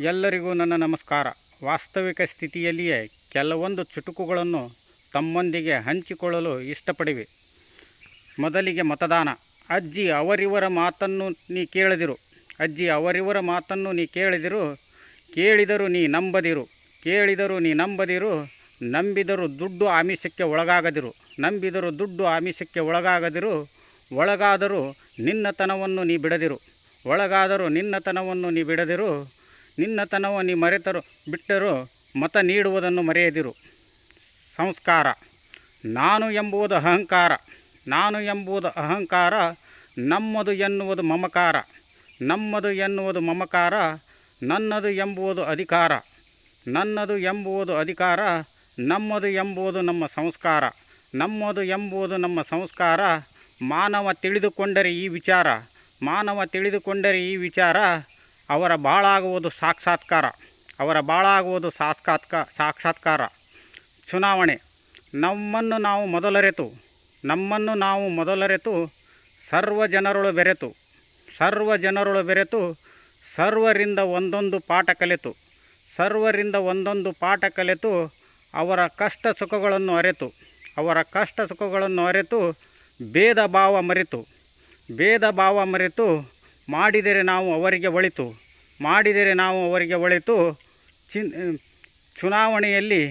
ಎಲ್ಲರಿಗೂ ನನ್ನ ನಮಸ್ಕಾರ. ವಾಸ್ತವಿಕ ಸ್ಥಿತಿಯಲ್ಲಿಯೇ ಕೆಲವೊಂದು ಚುಟುಕುಗಳನ್ನು ತಮ್ಮೊಂದಿಗೆ ಹಂಚಿಕೊಳ್ಳಲು ಇಷ್ಟಪಡಿವೆ. ಮೊದಲಿಗೆ ಮತದಾನ. ಅಜ್ಜಿ ಅವರಿವರ ಮಾತನ್ನು ನೀ ಕೇಳದಿರು. ಅಜ್ಜಿ ಅವರಿವರ ಮಾತನ್ನು ನೀ ಕೇಳಿದಿರು. ಕೇಳಿದರು ನೀ ನಂಬದಿರು. ಕೇಳಿದರು ನೀ ನಂಬದಿರು. ನಂಬಿದರು ದುಡ್ಡು ಆಮಿಷಕ್ಕೆ ಒಳಗಾಗದಿರು. ನಂಬಿದರು ದುಡ್ಡು ಆಮಿಷಕ್ಕೆ ಒಳಗಾಗದಿರು. ಒಳಗಾದರೂ ನಿನ್ನತನವನ್ನು ನೀ ಬಿಡದಿರು. ಒಳಗಾದರೂ ನಿನ್ನತನವನ್ನು ನೀ ಬಿಡದಿರು. ನಿನ್ನತನವ ನೀ ಮರೆತರು, ಬಿಟ್ಟರು ಮತ ನೀಡುವುದನ್ನು ಮರೆಯದಿರು. ಸಂಸ್ಕಾರ. ನಾನು ಎಂಬುವುದು ಅಹಂಕಾರ. ನಾನು ಎಂಬುದು ಅಹಂಕಾರ. ನಮ್ಮದು ಎನ್ನುವುದು ಮಮಕಾರ. ನಮ್ಮದು ಎನ್ನುವುದು ಮಮಕಾರ. ನನ್ನದು ಎಂಬುವುದು ಅಧಿಕಾರ. ನನ್ನದು ಎಂಬುವುದು ಅಧಿಕಾರ. ನಮ್ಮದು ಎಂಬುದು ನಮ್ಮ ಸಂಸ್ಕಾರ. ನಮ್ಮದು ಎಂಬುದು ನಮ್ಮ ಸಂಸ್ಕಾರ. ಮಾನವ ತಿಳಿದುಕೊಂಡರೆ ಈ ವಿಚಾರ. ಮಾನವ ತಿಳಿದುಕೊಂಡರೆ ಈ ವಿಚಾರ. ಅವರ ಬಾಳಾಗುವುದು ಸಾಕ್ಷಾತ್ಕಾರ. ಅವರ ಬಾಳಾಗುವುದು ಸಾಕ್ಷಾತ್ಕ, ಸಾಕ್ಷಾತ್ಕಾರ. ಚುನಾವಣೆ. ನಮ್ಮನ್ನು ನಾವು ಮೊದಲರೆತು, ನಮ್ಮನ್ನು ನಾವು ಮೊದಲರೆತು ಸರ್ವ ಜನರೊಳು ಬೆರೆತು, ಸರ್ವ ಜನರೊಳು ಬೆರೆತು ಸರ್ವರಿಂದ ಒಂದೊಂದು ಪಾಠ ಕಲಿತು, ಸರ್ವರಿಂದ ಒಂದೊಂದು ಪಾಠ ಕಲಿತು ಅವರ ಕಷ್ಟ ಸುಖಗಳನ್ನು ಅರೆತು, ಅವರ ಕಷ್ಟ ಸುಖಗಳನ್ನು ಅರೆತು ಭೇದ ಭಾವ ಮರೆತು, ಭೇದ ಭಾವ ಮರೆತು ಮಾಡಿದರೆ ನಾವು ಅವರಿಗೆ ಒಳಿತು. ಮಾಡಿದರೆ ನಾವು ಅವರಿಗೆ ಒಳಿತು ಚಿನ್ ಚುನಾವಣೆಯಲ್ಲಿ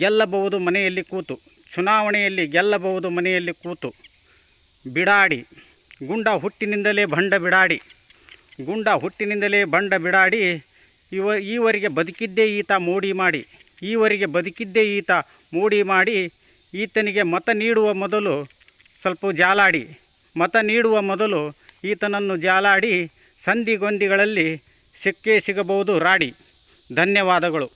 ಗೆಲ್ಲಬಹುದು ಮನೆಯಲ್ಲಿ ಕೂತು, ಚುನಾವಣೆಯಲ್ಲಿ ಗೆಲ್ಲಬಹುದು ಮನೆಯಲ್ಲಿ ಕೂತು, ಬಿಡಾಡಿ, ಗುಂಡ ಹುಟ್ಟಿನಿಂದಲೇ ಬಂಡ ಬಿಡಾಡಿ, ಗುಂಡ ಹುಟ್ಟಿನಿಂದಲೇ ಬಂಡ ಬಿಡಾಡಿ, ಇವ, ಈವರೆಗೆ ಬದುಕಿದ್ದೇ ಈತ ಮೋಡಿ ಮಾಡಿ, ಈವರೆಗೆ ಬದುಕಿದ್ದೇ ಈತ ಮೋಡಿ ಮಾಡಿ, ಈತನಿಗೆ ಮತ ನೀಡುವ ಮೊದಲು ಸ್ವಲ್ಪ ಜಾಲಾಡಿ, ಮತ ನೀಡುವ ಮೊದಲು ಈತನನ್ನು ಜಾಲಾಡಿ ಸಂಧಿಗೊಂದಿಗಳಲ್ಲಿ ಸಿಕ್ಕೇ ಸಿಗಬಹುದು ರಾಡಿ. ಧನ್ಯವಾದಗಳು.